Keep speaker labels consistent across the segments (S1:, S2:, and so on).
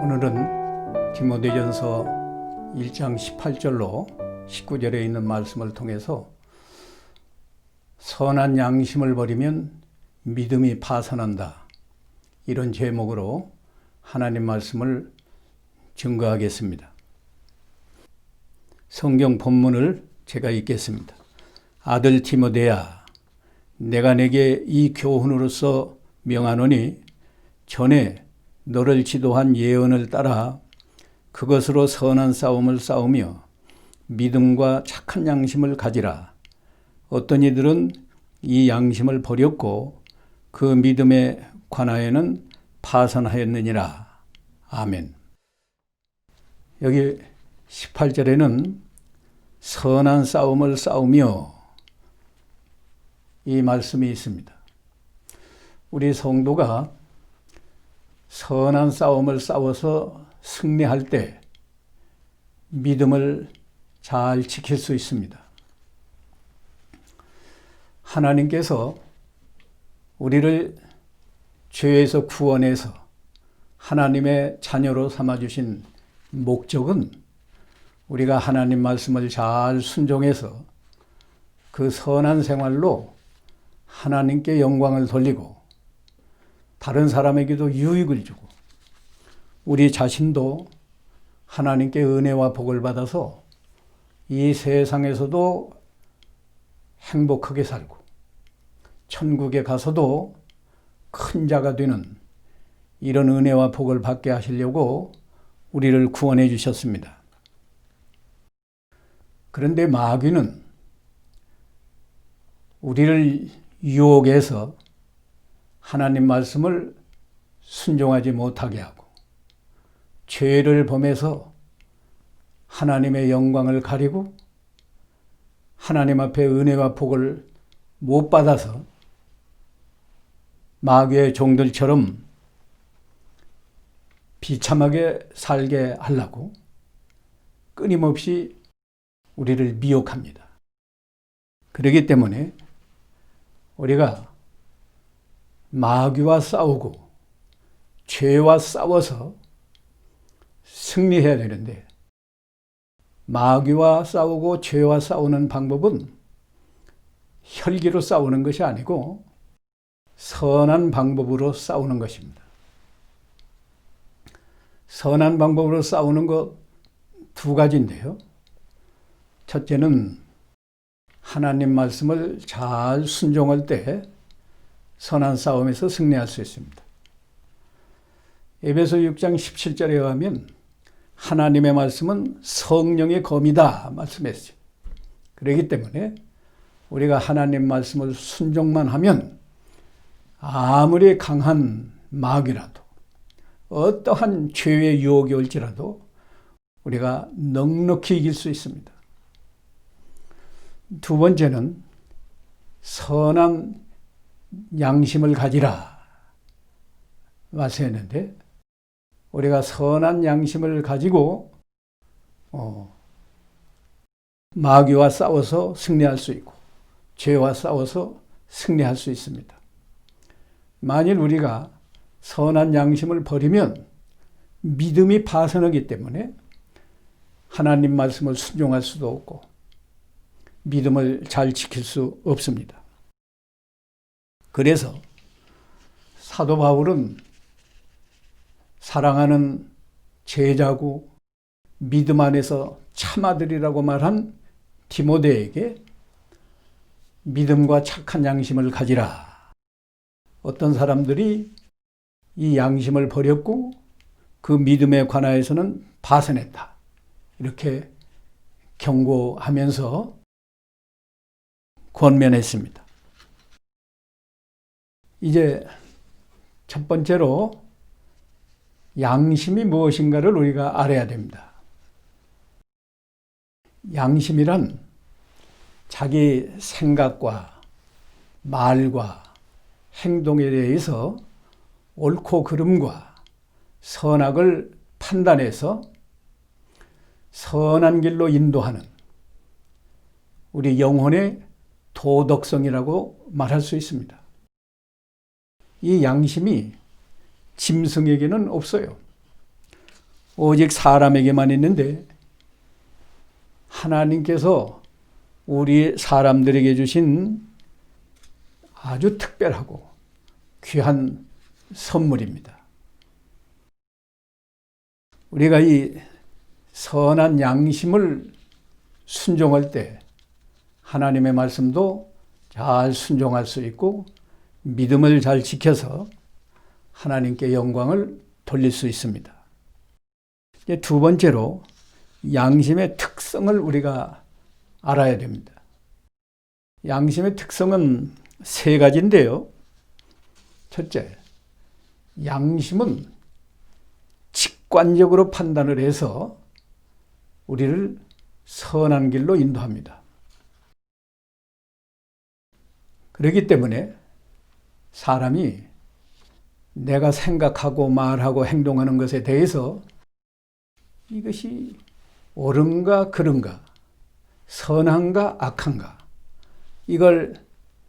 S1: 오늘은 디모데전서 1장 18절로 19절에 있는 말씀을 통해서 선한 양심을 버리면 믿음이 파산한다. 이런 제목으로 하나님 말씀을 증거하겠습니다. 성경 본문을 제가 읽겠습니다. 아들 디모데야, 내가 내게 이 교훈으로서 명하노니 전에 너를 지도한 예언을 따라 그것으로 선한 싸움을 싸우며 믿음과 착한 양심을 가지라. 어떤 이들은 이 양심을 버렸고 그 믿음에 관하여는 파산하였느니라. 아멘. 여기 18절에는 선한 싸움을 싸우며 이 말씀이 있습니다. 우리 성도가 선한 싸움을 싸워서 승리할 때 믿음을 잘 지킬 수 있습니다. 하나님께서 우리를 죄에서 구원해서 하나님의 자녀로 삼아주신 목적은 우리가 하나님 말씀을 잘 순종해서 그 선한 생활로 하나님께 영광을 돌리고 다른 사람에게도 유익을 주고 우리 자신도 하나님께 은혜와 복을 받아서 이 세상에서도 행복하게 살고 천국에 가서도 큰 자가 되는 이런 은혜와 복을 받게 하시려고 우리를 구원해 주셨습니다. 그런데 마귀는 우리를 유혹해서 하나님 말씀을 순종하지 못하게 하고 죄를 범해서 하나님의 영광을 가리고 하나님 앞에 은혜와 복을 못 받아서 마귀의 종들처럼 비참하게 살게 하려고 끊임없이 우리를 미혹합니다. 그렇기 때문에 우리가 마귀와 싸우고 죄와 싸워서 승리해야 되는데 마귀와 싸우고 죄와 싸우는 방법은 혈기로 싸우는 것이 아니고 선한 방법으로 싸우는 것입니다. 선한 방법으로 싸우는 것 두 가지인데요. 첫째는 하나님 말씀을 잘 순종할 때 선한 싸움에서 승리할 수 있습니다. 에베소 6장 17절에 의하면 하나님의 말씀은 성령의 검이다 말씀했어요. 그렇기 때문에 우리가 하나님 말씀을 순종만 하면 아무리 강한 마귀라도 어떠한 죄의 유혹이 올지라도 우리가 넉넉히 이길 수 있습니다. 두 번째는 선한 양심을 가지라 말씀했는데 우리가 선한 양심을 가지고 어, 마귀와 싸워서 승리할 수 있고 죄와 싸워서 승리할 수 있습니다. 만일 우리가 선한 양심을 버리면 믿음이 파선하기 때문에 하나님 말씀을 순종할 수도 없고 믿음을 잘 지킬 수 없습니다. 그래서 사도 바울은 사랑하는 제자고 믿음 안에서 참아들이라고 말한 디모데에게 믿음과 착한 양심을 가지라. 어떤 사람들이 이 양심을 버렸고 그 믿음에 관하여서는 파선했다. 이렇게 경고하면서 권면했습니다. 이제 첫 번째로 양심이 무엇인가를 우리가 알아야 됩니다. 양심이란 자기 생각과 말과 행동에 대해서 옳고 그름과 선악을 판단해서 선한 길로 인도하는 우리 영혼의 도덕성이라고 말할 수 있습니다. 이 양심이 짐승에게는 없어요. 오직 사람에게만 있는데 하나님께서 우리 사람들에게 주신 아주 특별하고 귀한 선물입니다. 우리가 이 선한 양심을 순종할 때 하나님의 말씀도 잘 순종할 수 있고 믿음을 잘 지켜서 하나님께 영광을 돌릴 수 있습니다. 두 번째로 양심의 특성을 우리가 알아야 됩니다. 양심의 특성은 세 가지인데요. 첫째, 양심은 직관적으로 판단을 해서 우리를 선한 길로 인도합니다. 그렇기 때문에 사람이 내가 생각하고 말하고 행동하는 것에 대해서 이것이 옳은가 그른가, 선한가 악한가, 이걸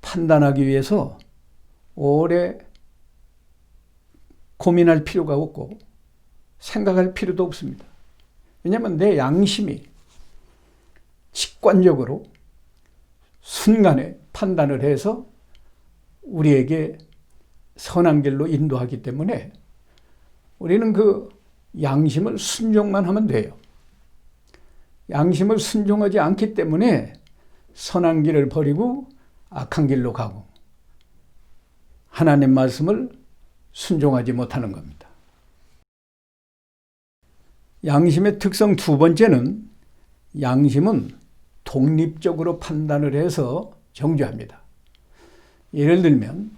S1: 판단하기 위해서 오래 고민할 필요가 없고 생각할 필요도 없습니다. 왜냐하면 내 양심이 직관적으로 순간에 판단을 해서 우리에게 선한 길로 인도하기 때문에 우리는 그 양심을 순종만 하면 돼요. 양심을 순종하지 않기 때문에 선한 길을 버리고 악한 길로 가고 하나님 말씀을 순종하지 못하는 겁니다. 양심의 특성 두 번째는 양심은 독립적으로 판단을 해서 정죄합니다. 예를 들면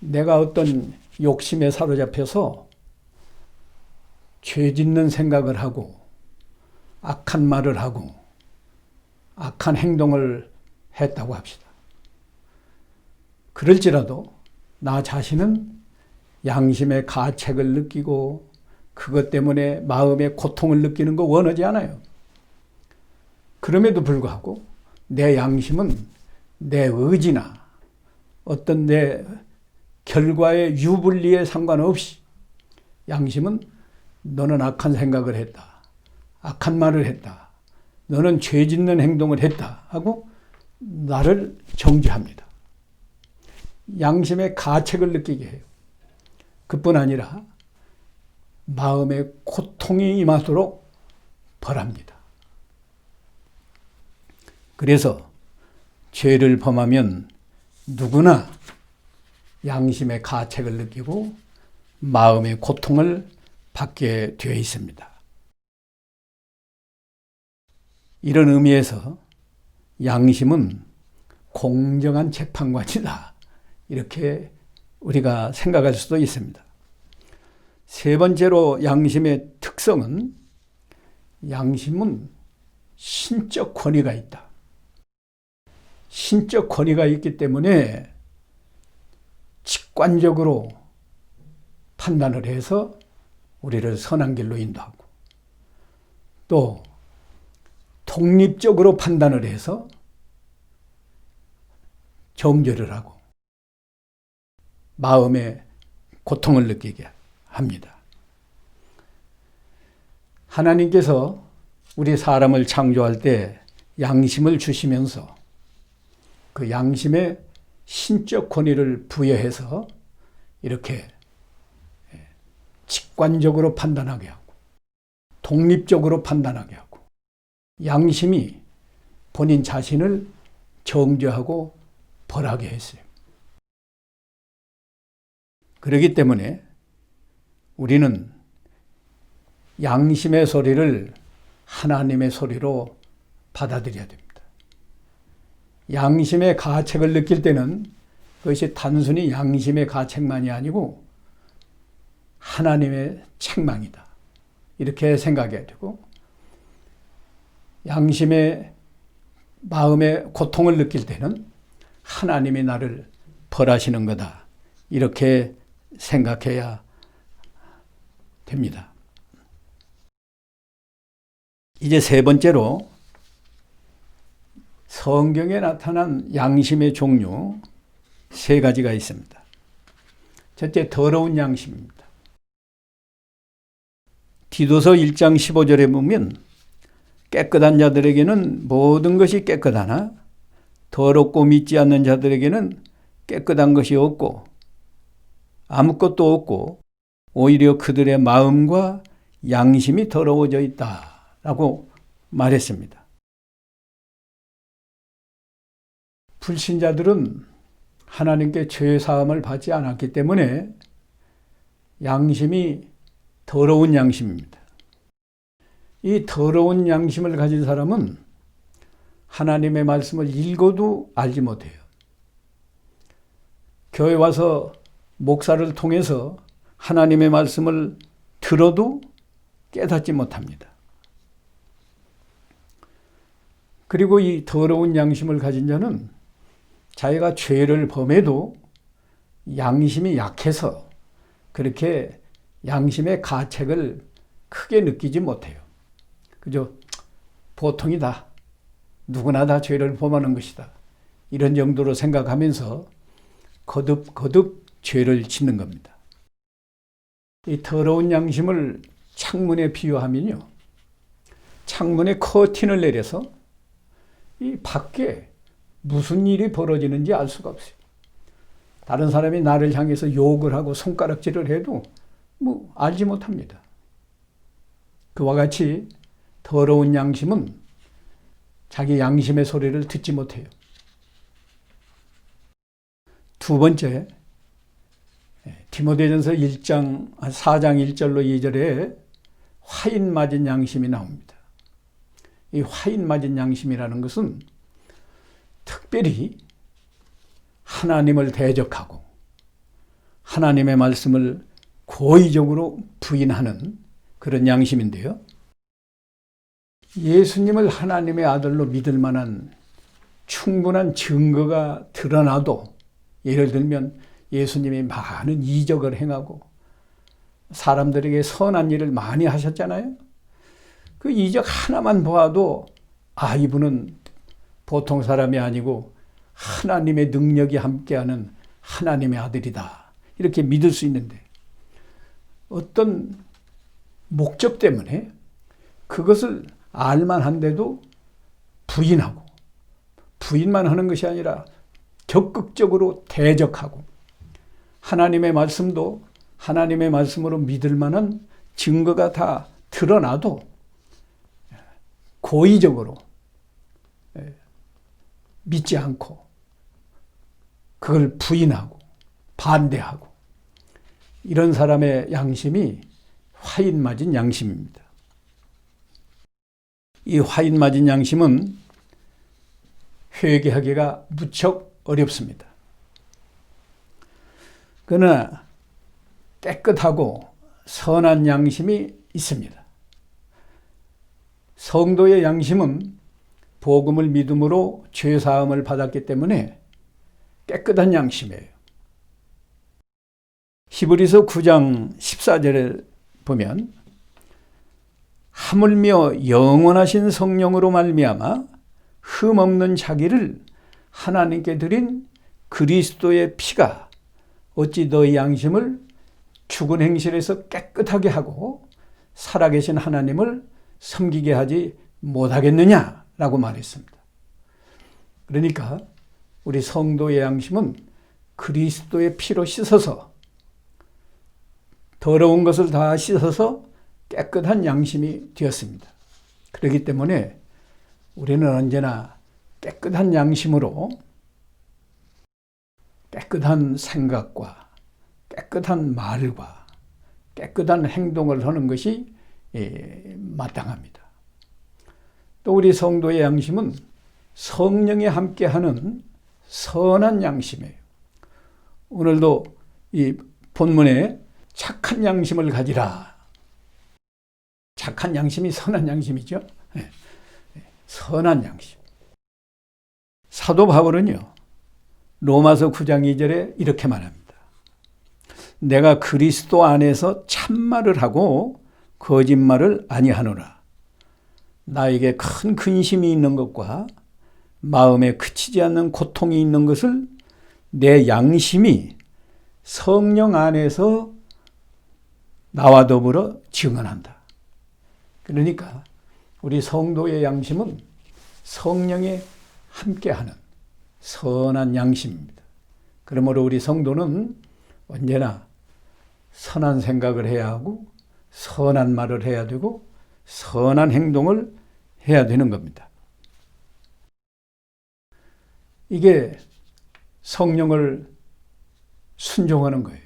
S1: 내가 어떤 욕심에 사로잡혀서 죄 짓는 생각을 하고 악한 말을 하고 악한 행동을 했다고 합시다. 그럴지라도 나 자신은 양심의 가책을 느끼고 그것 때문에 마음의 고통을 느끼는 거 원하지 않아요. 그럼에도 불구하고 내 양심은 내 의지나 어떤 내 결과의 유불리에 상관없이 양심은 너는 악한 생각을 했다. 악한 말을 했다. 너는 죄 짓는 행동을 했다. 하고 나를 정죄합니다. 양심의 가책을 느끼게 해요. 그뿐 아니라 마음의 고통이 임하도록 벌합니다. 그래서 죄를 범하면 누구나 양심의 가책을 느끼고 마음의 고통을 받게 되어 있습니다. 이런 의미에서 양심은 공정한 재판관이다. 이렇게 우리가 생각할 수도 있습니다. 세 번째로 양심의 특성은 양심은 신적 권위가 있다. 신적 권위가 있기 때문에 직관적으로 판단을 해서 우리를 선한 길로 인도하고 또 독립적으로 판단을 해서 정죄를 하고 마음의 고통을 느끼게 합니다. 하나님께서 우리 사람을 창조할 때 양심을 주시면서 그 양심의 신적 권위를 부여해서 이렇게 직관적으로 판단하게 하고 독립적으로 판단하게 하고 양심이 본인 자신을 정죄하고 벌하게 했어요. 그렇기 때문에 우리는 양심의 소리를 하나님의 소리로 받아들여야 됩니다. 양심의 가책을 느낄 때는 그것이 단순히 양심의 가책만이 아니고 하나님의 책망이다. 이렇게 생각해야 되고 양심의 마음의 고통을 느낄 때는 하나님이 나를 벌하시는 거다. 이렇게 생각해야 됩니다. 이제 세 번째로 성경에 나타난 양심의 종류 세 가지가 있습니다. 첫째, 더러운 양심입니다. 디도서 1장 15절에 보면 깨끗한 자들에게는 모든 것이 깨끗하나 더럽고 믿지 않는 자들에게는 깨끗한 것이 없고 아무것도 없고 오히려 그들의 마음과 양심이 더러워져 있다 라고 말했습니다. 불신자들은 하나님께 죄 사함을 받지 않았기 때문에 양심이 더러운 양심입니다. 이 더러운 양심을 가진 사람은 하나님의 말씀을 읽어도 알지 못해요. 교회 와서 목사를 통해서 하나님의 말씀을 들어도 깨닫지 못합니다. 그리고 이 더러운 양심을 가진 자는 자기가 죄를 범해도 양심이 약해서 그렇게 양심의 가책을 크게 느끼지 못해요. 그저 보통이다. 누구나 다 죄를 범하는 것이다. 이런 정도로 생각하면서 거듭 거듭 죄를 짓는 겁니다. 이 더러운 양심을 창문에 비유하면요. 창문에 커튼을 내려서 이 밖에 무슨 일이 벌어지는지 알 수가 없어요. 다른 사람이 나를 향해서 욕을 하고 손가락질을 해도 뭐 알지 못합니다. 그와 같이 더러운 양심은 자기 양심의 소리를 듣지 못해요. 두 번째, 예, 디모데전서 1장 4장 1절로 2절에 화인 맞은 양심이 나옵니다. 이 화인 맞은 양심이라는 것은 특별히 하나님을 대적하고 하나님의 말씀을 고의적으로 부인하는 그런 양심인데요. 예수님을 하나님의 아들로 믿을 만한 충분한 증거가 드러나도 예를 들면 예수님이 많은 이적을 행하고 사람들에게 선한 일을 많이 하셨잖아요. 그 이적 하나만 보아도 아, 이분은 보통 사람이 아니고 하나님의 능력이 함께하는 하나님의 아들이다. 이렇게 믿을 수 있는데 어떤 목적 때문에 그것을 알만 한데도 부인하고 부인만 하는 것이 아니라 적극적으로 대적하고 하나님의 말씀도 하나님의 말씀으로 믿을 만한 증거가 다 드러나도 고의적으로 예, 믿지 않고 그걸 부인하고 반대하고 이런 사람의 양심이 화인 맞은 양심입니다. 이 화인 맞은 양심은 회개하기가 무척 어렵습니다. 그러나 깨끗하고 선한 양심이 있습니다. 성도의 양심은 복음을 믿음으로 죄 사함을 받았기 때문에 깨끗한 양심이에요. 히브리서 9장 14절에 보면 하물며 영원하신 성령으로 말미암아 흠 없는 자기를 하나님께 드린 그리스도의 피가 어찌 너희 양심을 죽은 행실에서 깨끗하게 하고 살아계신 하나님을 섬기게 하지 못하겠느냐 라고 말했습니다. 그러니까 우리 성도의 양심은 그리스도의 피로 씻어서 더러운 것을 다 씻어서 깨끗한 양심이 되었습니다. 그렇기 때문에 우리는 언제나 깨끗한 양심으로 깨끗한 생각과 깨끗한 말과 깨끗한 행동을 하는 것이 예, 마땅합니다. 또 우리 성도의 양심은 성령이 함께하는 선한 양심이에요. 오늘도 이 본문에 착한 양심을 가지라. 착한 양심이 선한 양심이죠. 네. 선한 양심. 사도 바울은요, 로마서 9장 2절에 이렇게 말합니다. 내가 그리스도 안에서 참말을 하고 거짓말을 아니하노라. 나에게 큰 근심이 있는 것과 마음에 그치지 않는 고통이 있는 것을 내 양심이 성령 안에서 나와 더불어 증언한다. 그러니까 우리 성도의 양심은 성령이 함께하는 선한 양심입니다. 그러므로 우리 성도는 언제나 선한 생각을 해야 하고 선한 말을 해야 되고 선한 행동을 해야 되는 겁니다. 이게 성령을 순종하는 거예요.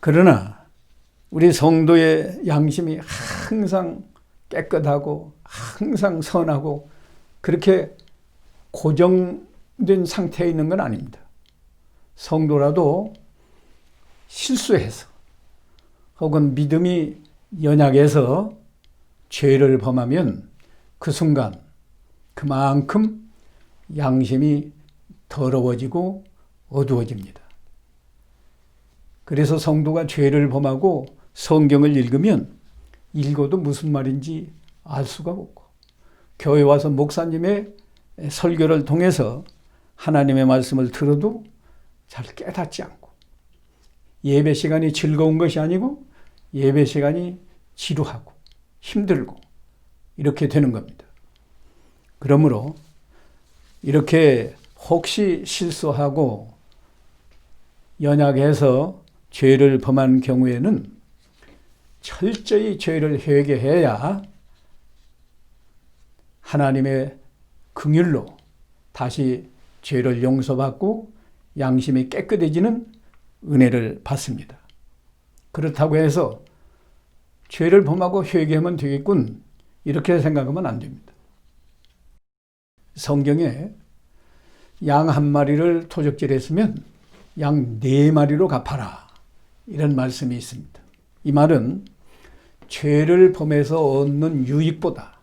S1: 그러나 우리 성도의 양심이 항상 깨끗하고 항상 선하고 그렇게 고정된 상태에 있는 건 아닙니다. 성도라도 실수해서 혹은 믿음이 연약해서 죄를 범하면 그 순간 그만큼 양심이 더러워지고 어두워집니다. 그래서 성도가 죄를 범하고 성경을 읽으면 읽어도 무슨 말인지 알 수가 없고 교회 와서 목사님의 설교를 통해서 하나님의 말씀을 들어도 잘 깨닫지 않고 예배 시간이 즐거운 것이 아니고 예배 시간이 지루하고 힘들고 이렇게 되는 겁니다. 그러므로 이렇게 혹시 실수하고 연약해서 죄를 범한 경우에는 철저히 죄를 회개해야 하나님의 긍휼로 다시 죄를 용서받고 양심이 깨끗해지는 은혜를 받습니다. 그렇다고 해서 죄를 범하고 회개하면 되겠군 이렇게 생각하면 안 됩니다. 성경에 양 한 마리를 토적질했으면 양 네 마리로 갚아라 이런 말씀이 있습니다. 이 말은 죄를 범해서 얻는 유익보다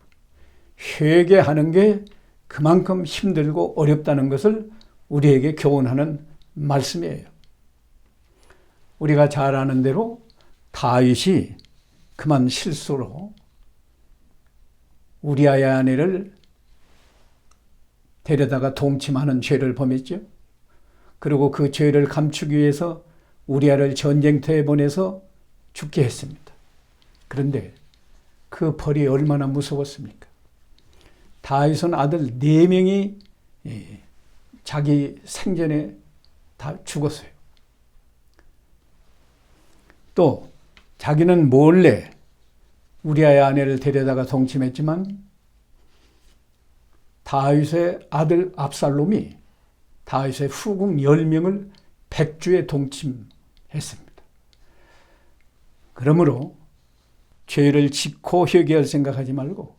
S1: 회개하는 게 그만큼 힘들고 어렵다는 것을 우리에게 교훈하는 말씀이에요. 우리가 잘 아는 대로 다윗이 그만 실수로 우리아의 아내를 데려다가 동침하는 죄를 범했죠. 그리고 그 죄를 감추기 위해서 우리아를 전쟁터에 보내서 죽게 했습니다. 그런데 그 벌이 얼마나 무서웠습니까? 다윗은 아들 네 명이 예, 자기 생전에 다 죽었어요. 또 자기는 몰래 우리아의 아내를 데려다가 동침했지만 다윗의 아들 압살롬이 다윗의 후궁 10명을 백주에 동침했습니다. 그러므로 죄를 짓고 회개할 생각하지 말고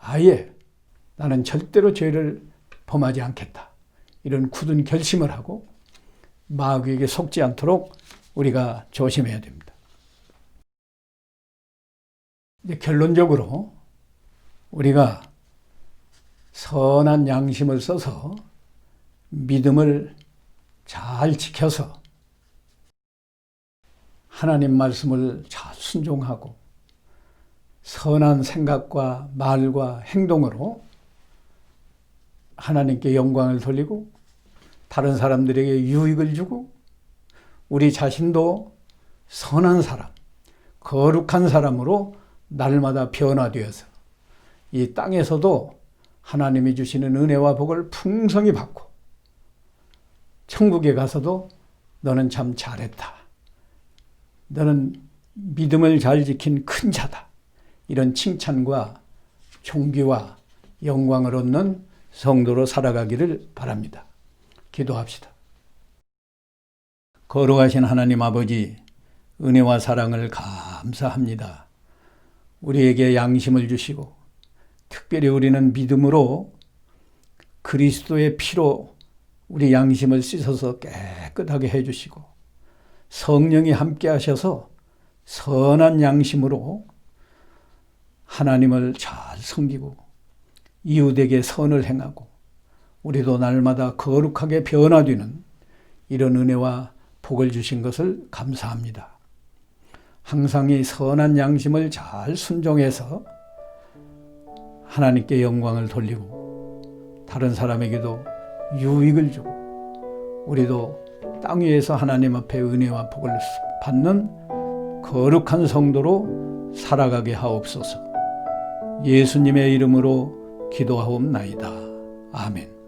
S1: 아예 나는 절대로 죄를 범하지 않겠다. 이런 굳은 결심을 하고 마귀에게 속지 않도록 우리가 조심해야 됩니다. 이제 결론적으로 우리가 선한 양심을 써서 믿음을 잘 지켜서 하나님 말씀을 잘 순종하고 선한 생각과 말과 행동으로 하나님께 영광을 돌리고 다른 사람들에게 유익을 주고 우리 자신도 선한 사람, 거룩한 사람으로 날마다 변화되어서 이 땅에서도 하나님이 주시는 은혜와 복을 풍성히 받고 천국에 가서도 너는 참 잘했다. 너는 믿음을 잘 지킨 큰 자다. 이런 칭찬과 존귀와 영광을 얻는 성도로 살아가기를 바랍니다. 기도합시다. 거룩하신 하나님 아버지, 은혜와 사랑을 감사합니다. 우리에게 양심을 주시고, 특별히 우리는 믿음으로 그리스도의 피로 우리 양심을 씻어서 깨끗하게 해주시고, 성령이 함께 하셔서 선한 양심으로 하나님을 잘 섬기고 이웃에게 선을 행하고 우리도 날마다 거룩하게 변화되는 이런 은혜와 복을 주신 것을 감사합니다. 항상 이 선한 양심을 잘 순종해서 하나님께 영광을 돌리고 다른 사람에게도 유익을 주고 우리도 땅 위에서 하나님 앞에 은혜와 복을 받는 거룩한 성도로 살아가게 하옵소서. 예수님의 이름으로 기도하옵나이다. 아멘.